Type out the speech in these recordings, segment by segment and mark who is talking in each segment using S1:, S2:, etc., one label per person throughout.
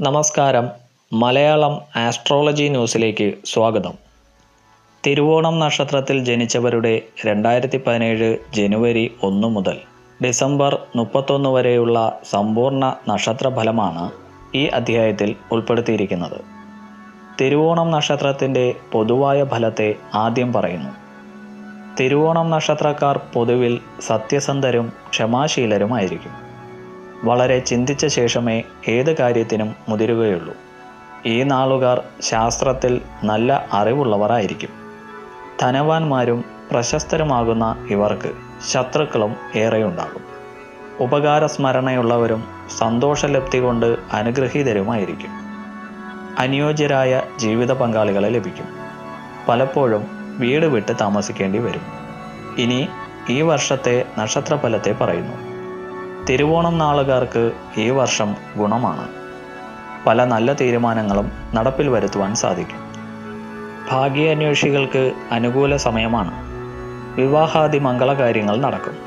S1: നമസ്കാരം. മലയാളം ആസ്ട്രോളജി ന്യൂസിലേക്ക് സ്വാഗതം. തിരുവോണം നക്ഷത്രത്തിൽ ജനിച്ചവരുടെ രണ്ടായിരത്തി പതിനേഴ് ജനുവരി ഒന്ന് മുതൽ ഡിസംബർ മുപ്പത്തൊന്ന് വരെയുള്ള സമ്പൂർണ നക്ഷത്ര ഫലമാണ് ഈ അധ്യായത്തിൽ ഉൾപ്പെടുത്തിയിരിക്കുന്നത്. തിരുവോണം നക്ഷത്രത്തിന്റെ പൊതുവായ ഫലത്തെ ആദ്യം പറയുന്നു. തിരുവോണം നക്ഷത്രക്കാർ പൊതുവിൽ സത്യസന്ധരും ക്ഷമാശീലരുമായിരിക്കും. വളരെ ചിന്തിച്ച ശേഷമേ ഏത് കാര്യത്തിനും മുതിരുകയുള്ളൂ. ഈ നാളുകാർ ശാസ്ത്രത്തിൽ നല്ല അറിവുള്ളവരായിരിക്കും. ധനവാന്മാരും പ്രശസ്തരുമാകുന്ന ഇവർക്ക് ശത്രുക്കളും ഏറെയുണ്ടാകും. ഉപകാരസ്മരണയുള്ളവരും സന്തോഷലബ്ധി കൊണ്ട് അനുഗ്രഹീതരുമായിരിക്കും. അനുയോജ്യരായ ജീവിത പങ്കാളികളെ ലഭിക്കും. പലപ്പോഴും വീട് വിട്ട് താമസിക്കേണ്ടി വരും. ഇനി ഈ വർഷത്തെ നക്ഷത്രഫലത്തെ പറയുന്നു. തിരുവോണം നാളുകാർക്ക് ഈ വർഷം ഗുണമാണ്. പല നല്ല തീരുമാനങ്ങളും നടപ്പിൽ വരുത്തുവാൻ സാധിക്കും. ഭാഗ്യാന്വേഷികൾക്ക് അനുകൂല സമയമാണ്. വിവാഹാദി മംഗളകാര്യങ്ങൾ നടക്കും.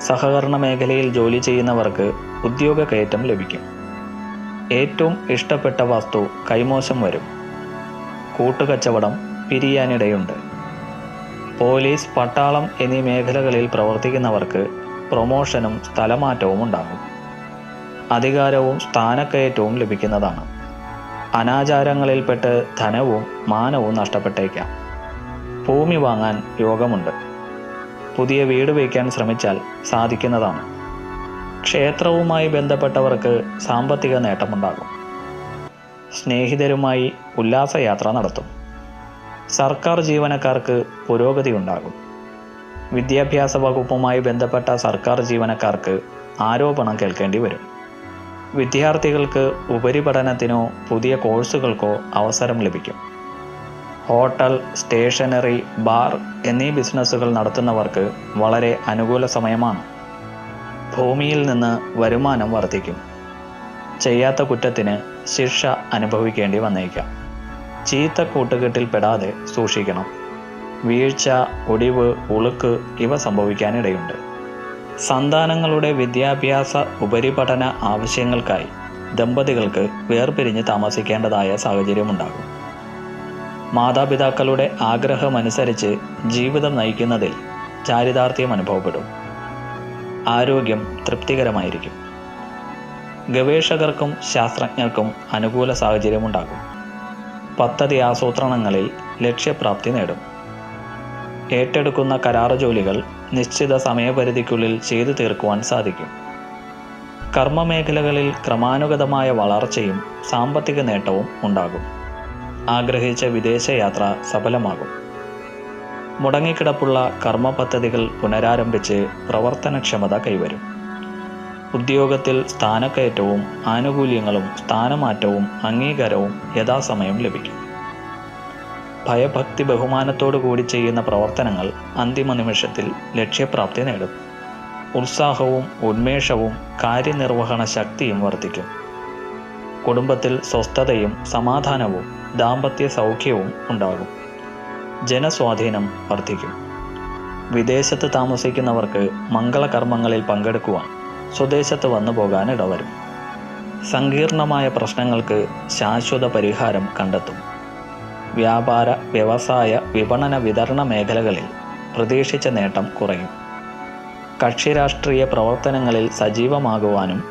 S1: സഹകരണ മേഖലയിൽ ജോലി ചെയ്യുന്നവർക്ക് ഉദ്യോഗ കയറ്റം ലഭിക്കും. ഏറ്റവും ഇഷ്ടപ്പെട്ട വസ്തു കൈമോശം വരും. കൂട്ടുകച്ചവടം പിരിയാനിടയുണ്ട്. പോലീസ് പട്ടാളം എന്നീ മേഖലകളിൽ പ്രവർത്തിക്കുന്നവർക്ക് പ്രൊമോഷനും സ്ഥലമാറ്റവും ഉണ്ടാകും. അധികാരവും സ്ഥാനക്കയറ്റവും ലഭിക്കുന്നതാണ്. അനാചാരങ്ങളിൽപ്പെട്ട് ധനവും മാനവും നഷ്ടപ്പെട്ടേക്കാം. ഭൂമി വാങ്ങാൻ യോഗമുണ്ട്. പുതിയ വീട് വയ്ക്കാൻ ശ്രമിച്ചാൽ സാധിക്കുന്നതാണ്. ക്ഷേത്രവുമായി ബന്ധപ്പെട്ടവർക്ക് സാമ്പത്തിക നേട്ടമുണ്ടാകും. സ്നേഹിതരുമായി ഉല്ലാസയാത്ര നടത്തും. സർക്കാർ ജീവനക്കാർക്ക് പുരോഗതി ഉണ്ടാകും വിദ്യാഭ്യാസ വകുപ്പുമായി ബന്ധപ്പെട്ട സർക്കാർ ജീവനക്കാർക്ക് ആരോപണം കേൾക്കേണ്ടി വരും. വിദ്യാർത്ഥികൾക്ക് ഉപരിപഠനത്തിനോ പുതിയ കോഴ്സുകൾക്കോ അവസരം ലഭിക്കും. ഹോട്ടൽ സ്റ്റേഷനറി ബാർ എന്നീ ബിസിനസ്സുകൾ നടത്തുന്നവർക്ക് വളരെ അനുകൂല സമയമാണ്. ഭൂമിയിൽ നിന്ന് വരുമാനം വർദ്ധിക്കും. ചെയ്യാത്ത കുറ്റത്തിന് ശിക്ഷ അനുഭവിക്കേണ്ടി വന്നേക്കാം. ചീത്ത കൂട്ടുകെട്ടിൽ പെടാതെ സൂക്ഷിക്കണം. വീഴ്ച ഒടിവ് ഉളുക്ക് ഇവ സംഭവിക്കാനിടയുണ്ട്. സന്താനങ്ങളുടെ വിദ്യാഭ്യാസ ഉപരിപഠന ആവശ്യങ്ങൾക്കായി ദമ്പതികൾക്ക് വേർപിരിഞ്ഞ് താമസിക്കേണ്ടതായ സാഹചര്യമുണ്ടാകും. മാതാപിതാക്കളുടെ ആഗ്രഹമനുസരിച്ച് ജീവിതം നയിക്കുന്നതിൽ ചാരിതാർത്ഥ്യം അനുഭവപ്പെടും. ആരോഗ്യം തൃപ്തികരമായിരിക്കും. ഗവേഷകർക്കും ശാസ്ത്രജ്ഞർക്കും അനുകൂല സാഹചര്യമുണ്ടാകും. പദ്ധതി ആസൂത്രണങ്ങളിൽ ലക്ഷ്യപ്രാപ്തി നേടും. ഏറ്റെടുക്കുന്ന കരാർ ജോലികൾ നിശ്ചിത സമയപരിധിക്കുള്ളിൽ ചെയ്തു തീർക്കുവാൻ സാധിക്കും. കർമ്മമേഖലകളിൽ ക്രമാനുഗതമായ വളർച്ചയും സാമ്പത്തിക നേട്ടവും ഉണ്ടാകും. ആഗ്രഹിച്ച വിദേശയാത്ര സഫലമാകും. മുടങ്ങിക്കിടപ്പുള്ള കർമ്മ പദ്ധതികൾ പുനരാരംഭിച്ച് പ്രവർത്തനക്ഷമത കൈവരും. ഉദ്യോഗത്തിൽ സ്ഥാനക്കയറ്റവും ആനുകൂല്യങ്ങളും സ്ഥാനമാറ്റവും അംഗീകാരവും യഥാസമയം ലഭിക്കും. ഭയഭക്തി ബഹുമാനത്തോടു കൂടി ചെയ്യുന്ന പ്രവർത്തനങ്ങൾ അന്തിമ നിമിഷത്തിൽ ലക്ഷ്യപ്രാപ്തി നേടും. ഉത്സാഹവും ഉന്മേഷവും കാര്യനിർവഹണ ശക്തിയും വർദ്ധിക്കും. കുടുംബത്തിൽ സ്വസ്ഥതയും സമാധാനവും ദാമ്പത്യ സൗഖ്യവും ഉണ്ടാകും. ജനസ്വാധീനം വർദ്ധിക്കും. വിദേശത്ത് താമസിക്കുന്നവർക്ക് മംഗളകർമ്മങ്ങളിൽ പങ്കെടുക്കുവാൻ സ്വദേശത്ത് വന്നു പോകാൻ ഇടവരും. സങ്കീർണമായ പ്രശ്നങ്ങൾക്ക് ശാശ്വത പരിഹാരം കണ്ടെത്തും. വ്യാപാര വ്യവസായ വിപണന വിതരണ മേഖലകളിൽ പ്രതീക്ഷിച്ച നേട്ടം കുറയും. കക്ഷിരാഷ്ട്രീയ പ്രവർത്തനങ്ങളിൽ സജീവമാകുവാനും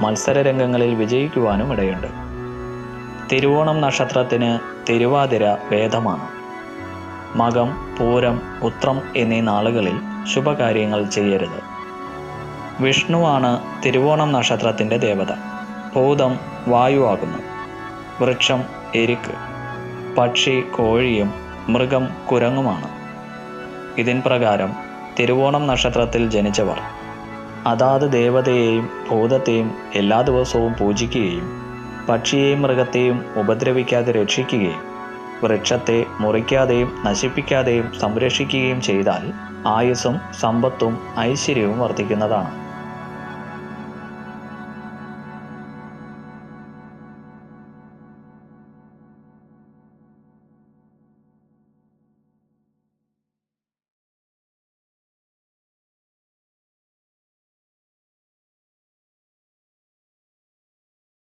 S1: മത്സരരംഗങ്ങളിൽ വിജയിക്കുവാനും ഇടയുണ്ട്. തിരുവോണം നക്ഷത്രത്തിന് തിരുവാതിര വേദമാണ്. മകം പൂരം ഉത്രം എന്നീ നാളുകളിൽ ശുഭകാര്യങ്ങൾ ചെയ്യരുത്. വിഷ്ണുവാണ് തിരുവോണം നക്ഷത്രത്തിന്റെ ദേവത. ഭൂതം വായുവാകുന്നു വൃക്ഷം എരിക്ക്. പക്ഷി കോഴിയും മൃഗം കുരങ്ങുമാണ്. ഇതിൻ പ്രകാരം തിരുവോണം നക്ഷത്രത്തിൽ ജനിച്ചവർ അതാത് ദേവതയെയും ഭൂതത്തെയും എല്ലാ ദിവസവും പൂജിക്കുകയും പക്ഷിയെയും മൃഗത്തെയും ഉപദ്രവിക്കാതെ രക്ഷിക്കുകയും വൃക്ഷത്തെ മുറിക്കാതെയും നശിപ്പിക്കാതെയും സംരക്ഷിക്കുകയും ചെയ്താൽ ആയുസ്സും സമ്പത്തും ഐശ്വര്യവും വർദ്ധിക്കുന്നതാണ്.